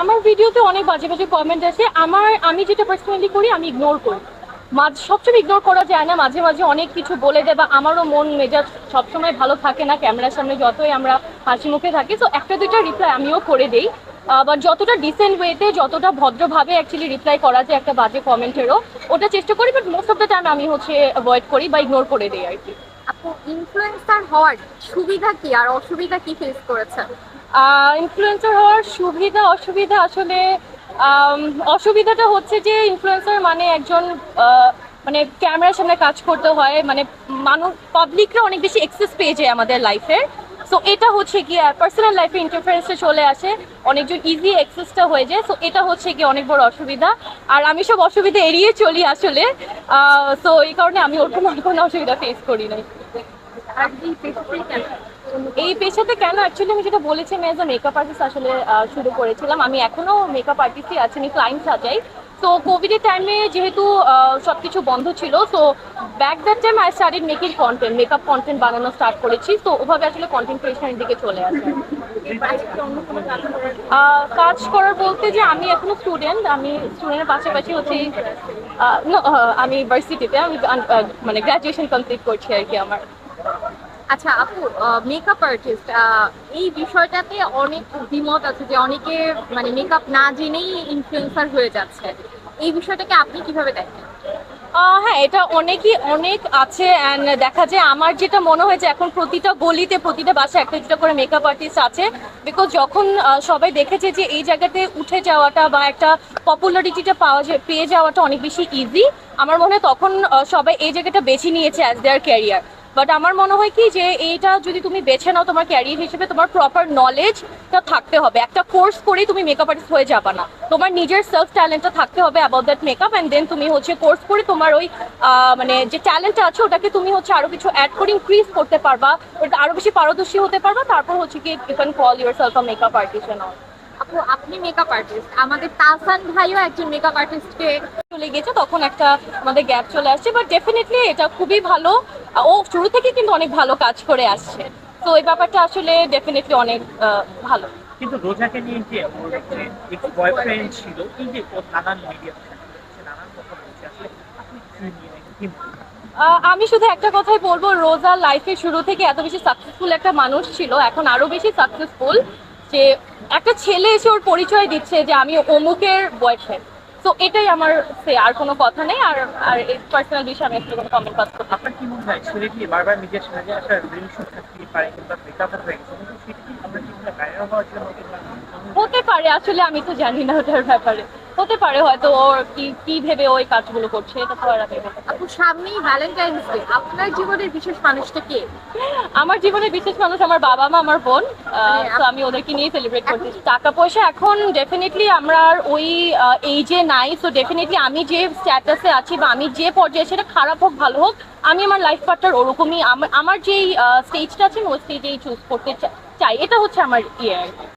আমার ভিডিওতে অনেক বাজে বাজে কমেন্ট আসে। আমার, আমি যেটা পার্সোনালি করি, আমি ইগনোর করি। মাঝ, সবসময় ইগনোর করা যায় না। মাঝে মাঝে অনেক কিছু বলে দেয় বা আমারও মন মেজাজ সবসময় ভালো থাকে না, ক্যামেরার সামনে যতই আমরা হাসি মুখে থাকি। তো একটা, দুইটা রিপ্লাই আমিও করে দেই। বাট যতটা ডিসেন্ট ওয়েতে যতটা ভদ্রভাবে অ্যাকচুয়ালি রিপ্লাই করা যায় একটা বাজে কমেন্টেরও ওটা চেষ্টা করি but most of the time আমি হচ্ছে অ্যাভয়েড করি বা ইগনোর করে দিই আর কি। আপু ইনফ্লুয়েন্সার হওয়ার সুবিধা কি আর অসুবিধা কি ফেস করেছেন? ইনফ্লুয়েন্সার হওয়ার সুবিধা, অসুবিধা আসলে অসুবিধাটা হচ্ছে যে ইনফ্লুয়েন্সার মানে একজন মানে ক্যামেরার সামনে কাজ করতে হয় মানে মানুষ পাবলিকরা অনেক বেশি এক্সেস পেয়ে যায় আমাদের লাইফের সো এটা হচ্ছে কি পার্সোনাল লাইফে ইন্টারফারেন্সটা চলে আসে। অনেকজন ইজি অ্যাক্সেসটা হয়ে যায়। সো এটা হচ্ছে কি অনেক বড় অসুবিধা। আর আমি সব অসুবিধা এড়িয়ে চলি আসলে। সো এই কারণে আমি ওরকম কোনো অসুবিধা ফেস করি নাই। এই পেশাতে কেন? অ্যাকচুয়ালি আমি যেটা বলেছি আমি অ্যাজ আ মেকআপ আর্টিস্ট আসলে শুরু করেছিলাম। আমি এখনও মেকআপ আর্টিস্টই আছি আমি ক্লায়েন্ট সাজাই। তো কোভিডের টাইমে যেহেতু সব কিছু বন্ধ ছিল তো back that time I started making content makeup content বানানো স্টার্ট করেছি তো ওভাবে আসলে কন্টেন্ট ক্রিয়েশনের দিকে চলে আসে। কাজ করার বলতে যে আমি এখনও স্টুডেন্ট আমি স্টুডেন্টের পাশাপাশি হচ্ছে আমি ভার্সিটিতে আমি মানে গ্রাজুয়েশন কমপ্লিট করছি আর কি আমার। আচ্ছা আপু মেকআপ আর্টিস্ট এই বিষয়টাতে অনেক দ্বিমত আছে যে অনেকে মানে মেকআপ না জেনেই ইনফ্লুয়েন্সার হয়ে যাচ্ছে। এই বিষয়টাকে আপনি কীভাবে দেখেন? হ্যাঁ এটা অনেকই, অনেক আছে অ্যান্ড দেখা যায় আমার যেটা মনে হয় যে এখন প্রতিটা গলিতে, প্রতিটা বাসায় একটা দুটা করে মেকআপ আর্টিস্ট আছে বিকজ যখন সবাই দেখেছে যে এই জায়গাতে উঠে যাওয়াটা বা একটা পপুলারিটিটা পাওয়া যায়, পেয়ে যাওয়াটা অনেক বেশি ইজি আমার মনে হয় তখন সবাই এই জায়গাটা বেছে নিয়েছে অ্যাজ দেয়ার ক্যারিয়ার বাট আমার মনে হয় কি যে এইটা যদি তুমি বেছে নাও তোমার ক্যারিয়ার হিসেবে, তোমার প্রপার নলেজটা থাকতে হবে। একটা কোর্স করেই তুমি মেকআপ আর্টিস্ট হয়ে যাবে না। তোমার নিজের সেলফ ট্যালেন্টটা থাকতে হবে about that makeup and then তুমি হচ্ছে কোর্স করে তোমার ওই মানে যে ট্যালেন্টটা আছে ওটাকে তুমি হচ্ছে আরও কিছু অ্যাড করে ইনক্রিজ করতে পারবা। ওটা আরও বেশি পারদর্শী হতে পারবা। তারপর হচ্ছে কি you can call yourself a makeup artist and all আপু আপনি মেকআপ আর্টিস্ট আমাদের তাসান ভাইও একজন মেকআপ আর্টিস্টকে চলে গেছে তখন একটা আমাদের গ্যাপ চলে আসছে বাট ডেফিনেটলি এটা খুবই ভালো। ও শুরু থেকে কিন্তু অনেক ভালো কাজ করে আসছে। তো এই ব্যাপারটা আসলে ডেফিনেটলি অনেক ভালো। কিন্তু রোজাকে নিয়ে যে এক্স বয়ফ্রেন্ড ছিল এই যে নানান মিডিয়া নানান কথা বলছে আসলে আপনি কি নিয়ে কি করেন? আহ, আমি শুধু একটা কথাই বলব রোজা লাইফে শুরু থেকে এত বেশি সাকসেসফুল একটা মানুষ ছিল এখন আরও বেশি সাকসেসফুল যে একটা ছেলে এসে ওর পরিচয় দিচ্ছে যে আমি অমুকের বয়ফ্রেন্ড তো এটাই আমার সে আর কোনো কথা নেই। আর আর এই পার্সোনাল বিষয়ে আমি আসলে কোনো কমেন্ট করতে আপনার কি মনে হয় ছেলে কি বারবার নিজের ছেলে যে রিল শুট থাকতে পারে কিন্তু ব্রেকআপ হয়ে গেছে? কিন্তু সেটা কি আমরা কি বাইরে হওয়ার জন্য হতে পারে আসলে আমি তো জানি না ওটার ব্যাপারে। হতে পারে হয়তো ওর কি কি ভেবে ওই কাজগুলো করছে এটা তো আর আমি। আপু সামনেই ভ্যালেন্টাইন্স ডে আপনার জীবনের বিশেষ মানুষটা কে আমার জীবনের বিশেষ মানুষ আমার বাবা মা আমার বোন মানে তো আমি ওদেরকে নিয়ে সেলিব্রেট করতেছি টাকা পয়সা এখন ডেফিনেটলি আমরা আর ওই এইজে নাই সো ডেফিনেটলি আমি যে স্ট্যাটাসে আছি বা আমি যে পর্যায়ে সেটা খারাপ হোক ভালো হোক আমি আমার লাইফ পার্টনার ওরকমই আমার যেই স্টেজটা আছে ওই স্টেজেই চুজ করতে চাই এটা হচ্ছে আমার ইয়ে।